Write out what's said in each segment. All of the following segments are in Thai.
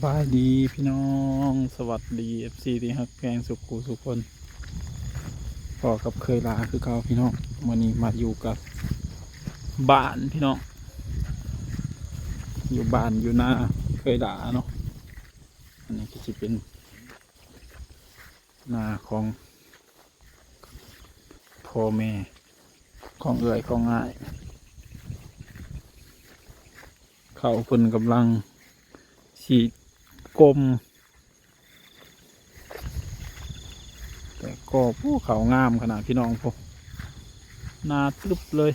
บายดีพี่น้องสวัสดีเอฟซีที่ฮักแพงสุขุสุขคนพอกับเคยลาคือเก่าพี่น้องวันนี้มาอยู่กับบ้านพี่น้องอยู่บ้านอยู่หน้าเคยลาเนาะอันนี้ก็จะเป็นหน้าของพ่อแม่ของเอื่อยของง่าย เขาเพิ่นกำลังฉีด กลม แต่ก็ผู้เขางามขนาดพี่น้องพวกนาตรึบเลย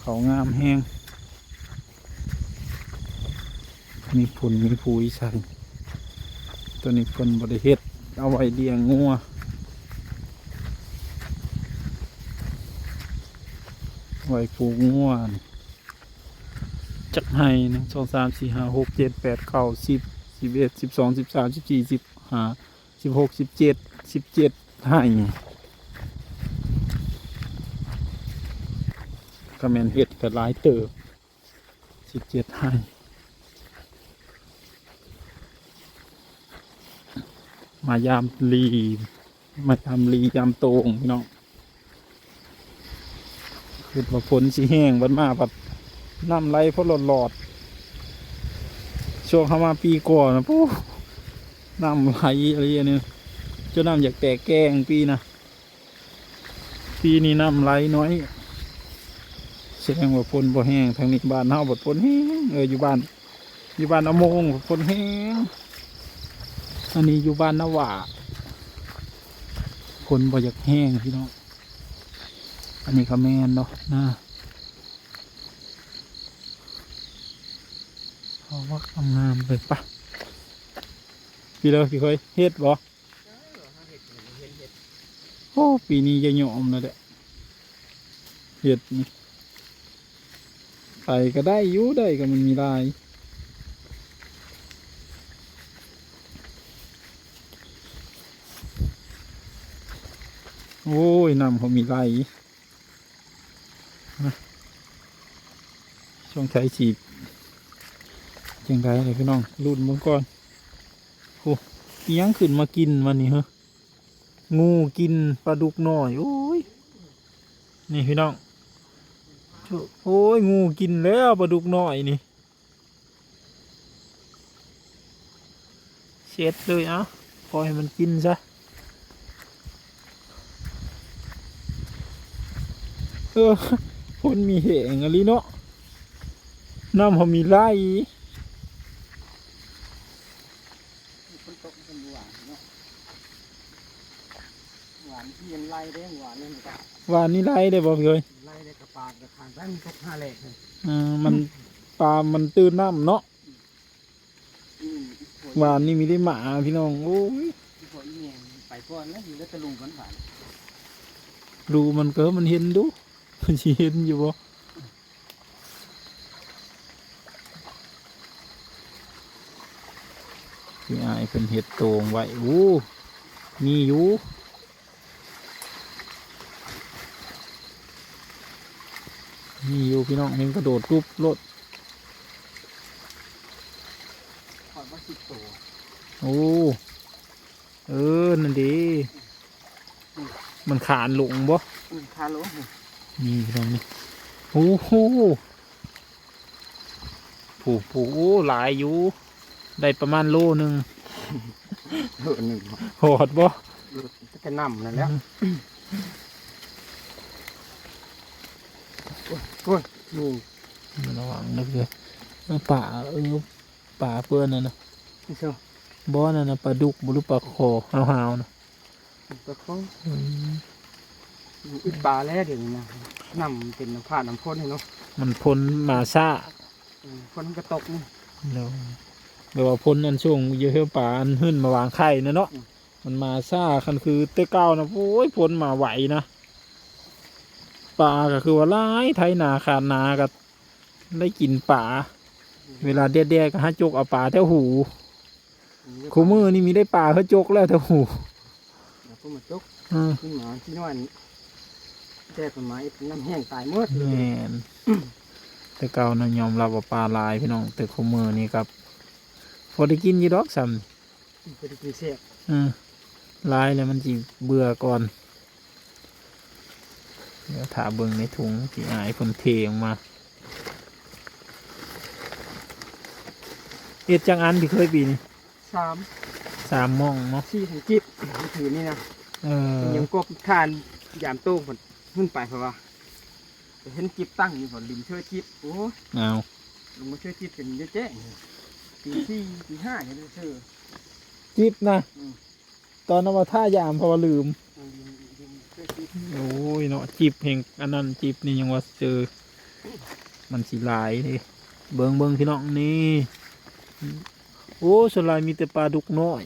เขางามแห้ง มีผุนมีผูยใส่ตัวนี้คนบริเฮ็ดเอาไว้เลี้ยงงัวไว้ปูงัวนี่ ให้หนึ่งสองสามสี่ห้าหกเจ็ดแปดเก้าสิบสิบเอ็ดสิบสองสิบสามสิบสี่สิบห้าสิบหกสิบเจ็ดสิบเจ็ดให้ก็แมนเห็ดกับหลายเติบสิบเจ็ดให้มายามลีมาทำลียามโตงพี่น้องคือว่าฝนสีแห้งวันมาปัด น้ำไหลเพราะหลอดหลอดช่วงเข้ามาปีก่อนนะปุ๊น้ำไหลอะไรอย่างนี้จนน้ำอยากแตกแกงปีนะปีนี้น้ำไหลน้อยแสดงว่าฝนบ่แห้งทางนี้บ้านเฮาบ่ฝนแห้งเอออยู่บ้านอยู่บ้านอโมงฝนแห้งอันนี้อยู่บ้านนาวาฝนบ่อยากแห้งพี่น้องอันนี้ก็แม่นเนาะนะ เอาว่ากำงามเลยปะพี่เลยพี่เคยเฮ็ดบ่โอ้ปีนี้จะยอมแล้วแหละเฮ็ดนี่ไปก็ได้ยู่ได้ก็มันมีลายโอ้ยน้ำเขามีลายช่วงใช้ฉีด จังไรเลยพี่น้องรุ่นมึงก่อนโอ้อิหยังขึ้นมากินวันนี้เหรองูกินปลาดุกหน่อยโอ้ยนี่พี่น้องโอ้ยงูกินแล้วปลาดุกหน่อยนี่เช็ดเลยอะปล่อยให้มันกินซะเออคนมีเหงอะไรเนาะน้ำเขามีไล่ คนตกเป็นหวานเนาะหวานที่ยัน ไล่ได้หวานเลยมันก็วานนี่ไล่ได้บ่พี่เอ้ยไล่ได้กระปาดกระทางได้มันตกห้าแหลกเลยเออมันปลามันตื่นน้ำเนาะอืมวานนี่มีได้หมาพี่น้องโอ้ยที่พออีเมลไปก่อนแล้วอยู่แล้วตะลุงกันหวานดูมันเกิมันเห็นดูมันสิเห็นอยู่บ่พี่อายเป็นเห็ดโตงไว้โอ้มีอยู่ มีอยู่พี่น้องเห็นกระโดดรูปรถขอดว่าสิบตัวโอ้เออนั่นดีมันขานหลงบ่อืมคาโลนี่พี่น้องนี่โอ้โหผูกผูกโอ้หลายอยู่ได้ประมาณโลหนึ่งเออหนึ่งโหดบ่ก็จะนำนั่นแหล้ว โอ้ยนี่ระวังนะพี่เอ้ยป่าเออป่าเพื่อนน่ะนะนี่เชียวบ่นั่นนะปลาดุกบุรุปลาคอหาวๆนะตะคออืมอีปลาแล้วเดี๋ยวนี้นะนำเป็นน้ำผ่านน้ำพ่นให้เนาะมันพ้นมาซ่าพ่นมันก็ตกนี่แล้วเดี๋ยวว่าพ้นอันช่วงเยอะๆป่าอันขึ้นมาวางไข่นะเนาะมันมาซ่าคันคือเต้เก้านะโอ้ยพ้นมาไหวนะ ปลาก็คือว่าหลายไทยนาขาดนาก็ได้กินป่า เวลาแดดๆก็หาจกเอาปลาแถวหูคูมือนี่มีได้ปลาเขาจกแล้วแถวหูเดี๋ยวพวกมันตกอืมขึ้นมาที่นอนแจกต้นไม้น้ำแห้งตายหมดแม่นแต่แต่เก่านะยอมรับว่าปลาหลายพี่น้องแต่ขมือนี่ครับพอได้กินอยี่ดอกซ้ำพอดีกินเสียบเออหลายแล้วมันจีเบื่อก่อน เดี๋ยวถาเบิ่งในถุงที่อายคนเทออกมาเอ็ดจังอันที่เคยปีนี่สามสามหมองเนาะสี่ของจิบถือนี่นะเออยังกบทานยามโต้งผลขึ้นไปเพราะว่าเห็นจิบตั้งอยู่ผลริมเชื่อจิบโอ้เอาลงมาเชื่อจิบเป็นเยอะแจ๊ะตีสี่ตีห้าเห็นเชื่อจิบนะอืมตอนนั้นว่าท่ายามเพราะว่าลืมริมริมเชื่อจิบ โอ้ยเนาะจิบเพลงอันนั้นจิบนี่ยังว่าเจอ มันสีลายเลยเบิงเบิงพี่น้องนี่โอ้สวนหลายมีแต่ปลาดุกน้อย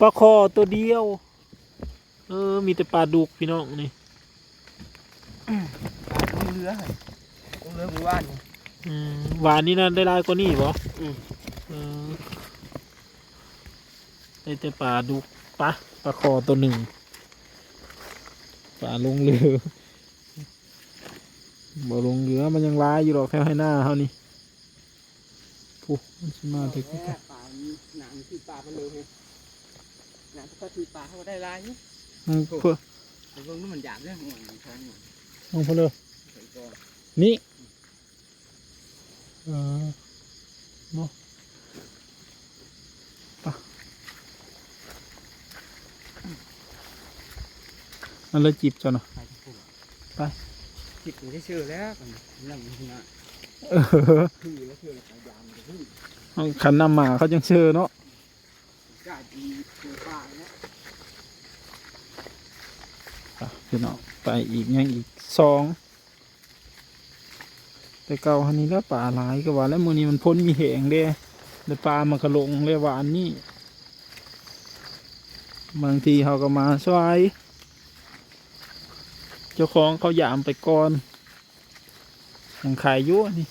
ปลาคอตัวเดียว เออ มีแต่ปลาดุกพี่น้องนี่ลงเรือลงเรือหมู่บ้านนี่อืมหวานนี่นะได้หลายกว่านี่บ่อืมเออได้แต่ปลาดุกปะปลาคอตัวหนึ่ง ปลาลงเรือบ่ลงเรือมันยังร้ายอยู่หรอกแค่ให้หน้าเขานี่ผู้มันสิมาแต่แม่ป่าหนังที่ป่ามันเลยหนังก็ที่ป่าเขาก็ได้ลายอยู่มันเพื่อแต่เบิ่งนู่นมันหยาบเรื่องของมันท้องมันลงเพนเลยใส่ก่อนนี่เออเนาะ มันเลยจีบจ้ะเนาะไปที่ปุ่นไปจิบอยู่ที่ชื่อแล้วมันนั่งอยู่นะเออพี่แล้วชื่อแล้วยายามจะพี่เอขันนำหมาเขาจังเชื่อเนาะกาดีเจอป่าแล้วไปพี่น้องไปอีกยังอีกสองแต่เก่าฮันนี้แล้วป่าหลายก็ว่าแล้วมือนี้มันพ้นมีเหงเด้แล้วปลามันก็ลงเลยว่าอันนี้บางทีเขาก็มาสวาย เจ้าของเขายามไปก่อนยังขายอยู่อันนี่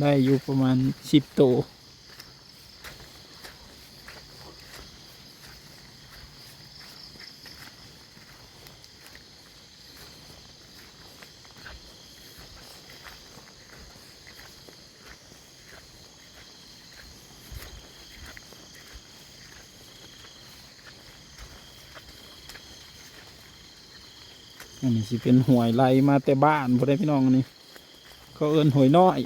ได้อยู่ประมาณสิบตัว อันนี้สิเป็นหวยไหลมาแต่บ้านบ่ได้พี่น้องอันนี้เขาเอิ้นหวยน้อย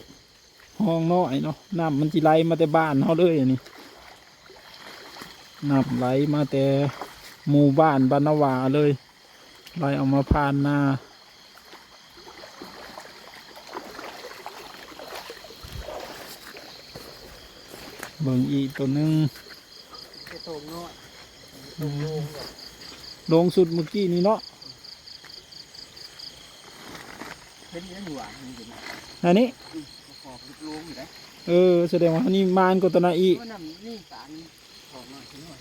ห้องน้อยเนาะน้ำมันสิไหลมาแต่บ้านเฮาเลยอันนี้น้ำไหลมาแต่หมู่บ้านบานนาวาเลยไหลเอามาผ่านนาเบิ่งอีกตัวหนึงจะโตน้อยโตโล่งแบบลงสุดเมื่อกี้นี้เนาะ เห็นยังหัวนี่เห็นอันนี้ขอบลงอยู่นเออแสดงว่านนี้มานกตนาอีว่านำนี่สารขอหน่อยหน่อย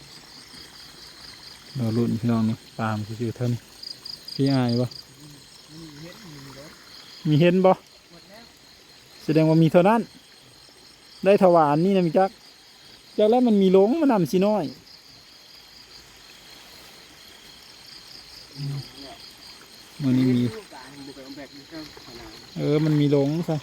เราลุ่นพี่น้องนี่ตามคือเท่านี้พี่อายปะมีเห็นบ่หมดแล้วแสดงว่ามีเท่านั้น ได้ถวานนี่นะมีจักจากแล้วมันมีหลงมันนำสิน้อยมันนี่มี เออ มันมีหลงซะ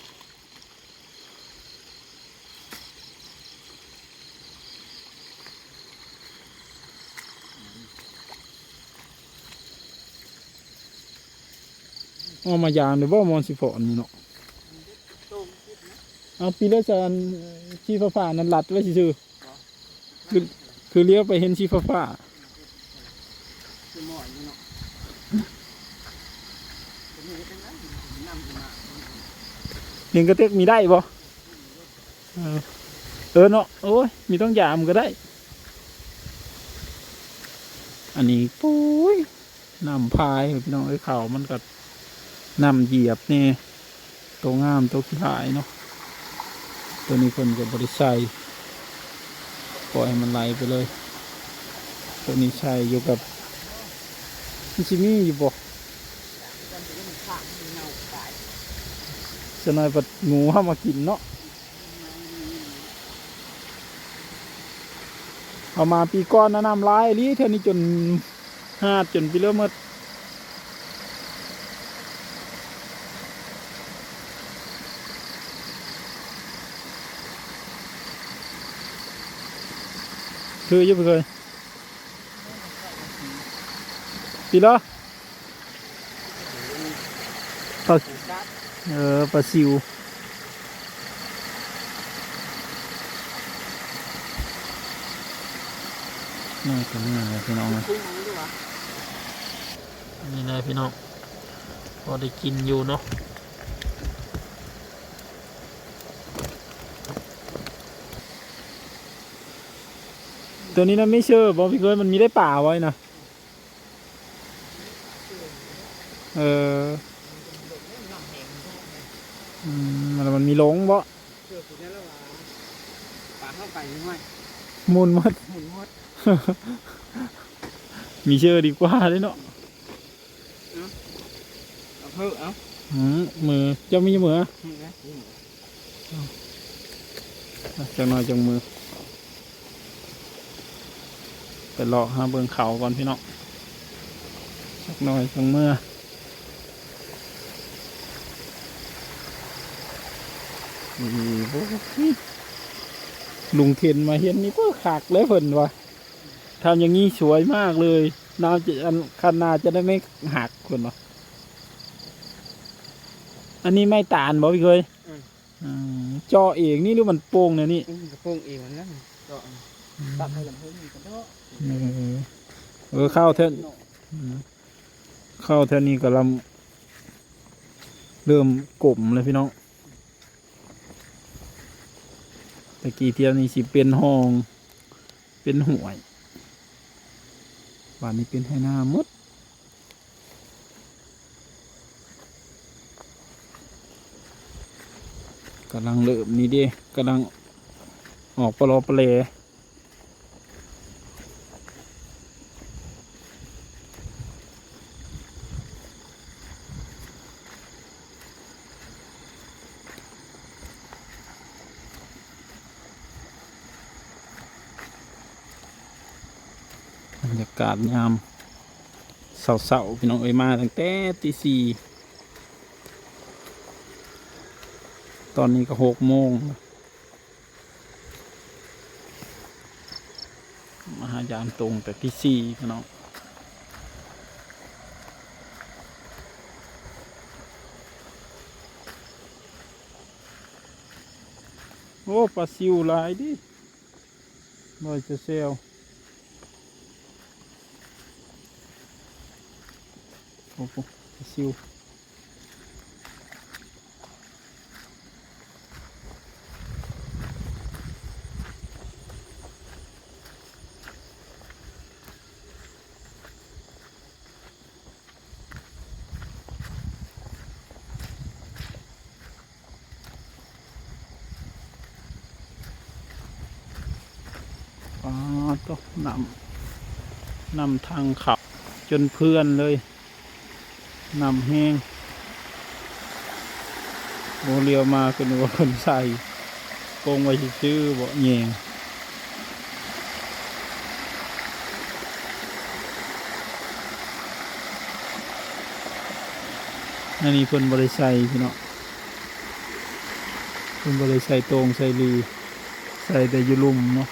เอามายามเลยบ่ามอนสิฟอนนี่เนาะต้มคิดนะเอาปีละจานชีฟ้าฟ้านั้นหลัดไว้ซื่อคือคือเลี้ยวไปเห็นชีฟ้าฟ้า คือหมอนนี่เนาะเป็นยังไงเป็นนั้นนำขึ้นมา ๆหนึ่งกระเตกมีได้บ่เออเออเนาะโอ้ยมีต้องยามก็ได้ อันนี้ปุ้ยน้ำพายพี่น้องไอ้เขามันก็น้ำเหยียบนี่ตัวงามตัวขี้หายเนาะตัวนี้คนกับบริใส่ปล่อยให้มันไหลไปเลย ตัวนี้ใช่อยู่กับมันชิมีอยู่บ่ จะนายปัดงูเข้ามากินเนาะเอามาปีก้อนนะน้ำลายลีเท่านี้จนหาดจนไปเรื่อมดคือยุ่ไปเลยปีละ เออปลาซิวน่าจะน่าเลยพี่น้องนะคุ้งเอาด้วยวะนี่นะพี่น้องพอได้กินอยู่เนาะตัวนี้นะไม่เชื่อบอกพี่เคยมันมีได้ป่าไว้นะเอออื มมันมันมีหลงบ่เชื่อคุณได้แล้วว่าปลาเข้าไปไม่ไหวมุนหมด หมุนหมดมีเชื่อดีกว่าเลยเนาะเอาเพิ่มเอาอืมมือเจ้ามีมือนี่นะนี่อะจังหน่อยจังมือไปเลาะหาเบิ่งเขาก่อนพี่น้องสักหน่อยจังมือนี่โอ้ย ลุงเข็นมาเห็นนี่ก็ขากเลยเพิ่นวะทำอย่างนี้สวยมากเลยน้ำจะอันคันนาจะได้ไม่หักคนวะอันนี้ไม่ตาลบ่พี่เคยอืมเจาะเองนี่หรือมันโป่งเนี่ยนี่อืมกระโปรงเอวมันนั่นก็ตัดให้ลำเพิ่มกันเนาะเออเออเข้าวเท่าอืมเข้าวเท่านี้ก็ลำเริ่มกลมเลยพี่น้อง ตะกี้เที่ยวนี้สิเป็นห้อง เป็นห่วยบ้านนี้เป็นให้หน้าหมดกำลังเริ่มนี่ดิกำลังออกปลอปลาเล รรยากาศยามเสาๆพี่น้องเอ้ยมาตั้งแต่ตีสี่ตอนนี้ก็หกโมงมาหายามตรงแต่ตีสี่พี่น้องโอ้ปลาซิวหลายดิลอยจะเซล โอ้โหซิวอ๋อต้องนำนำทางขับจนเพื่อนเลย นำแห้งโมเรียวมาคือว่าคนใส่โกงไว้ชื่อบ่แยงอันนี้เพิ่นบริใส่พี่เนาะเพิ่นบริใส่ตรงใส่ลีใส่แต่ยุลุ่มเนาะ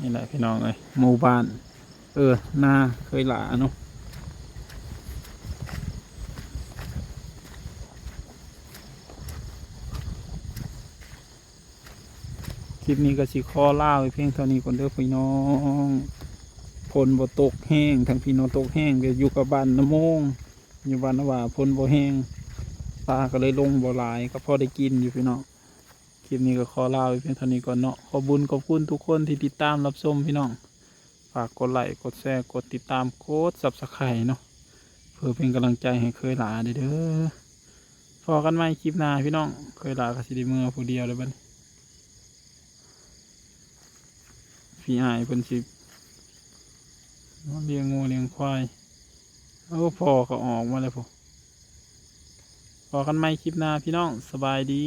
นี่แหละพี่น้องเอ้ยหมู่บ้าน เออนาเคยหลาเนาะคลิปนี้ก็สิข้อล่าไว้เพียงเท่านี้ก่อนเด้อพี่น้องพลบ่ตกแห้งทั้งพี่น้องตกแห้งก็อยู่กับบ้านน้ำมงอยู่บ้านนว่าพลบ่แห้งปลาก็เลยลงบ่หลายก็พอได้กินอยู่พี่น้อง ลิปนี้ก็ขอลาไปเพียงเท่านี้ก่อนเนาะขอบุญขอบคุณทุกคนที่ติดตามรับชมพี่น้อง ฝากกดไลค์กดแชร์กดติดตามกดสับสไครเนาะเพื่อเป็นกำลังใจให้เคยหลาเด้อเด้อพอกันไหมคลิปหน้าพี่น้อง เคยหลาก็สิด้เมื่อผู้เดียวเลยบัดนี้พี่อายเป็นสิเลี้ยงงูเลี้ยงควายเอาพอก็ออกมาเลยพอพอกันไหมคลิปหน้าพี่น้องสบายดี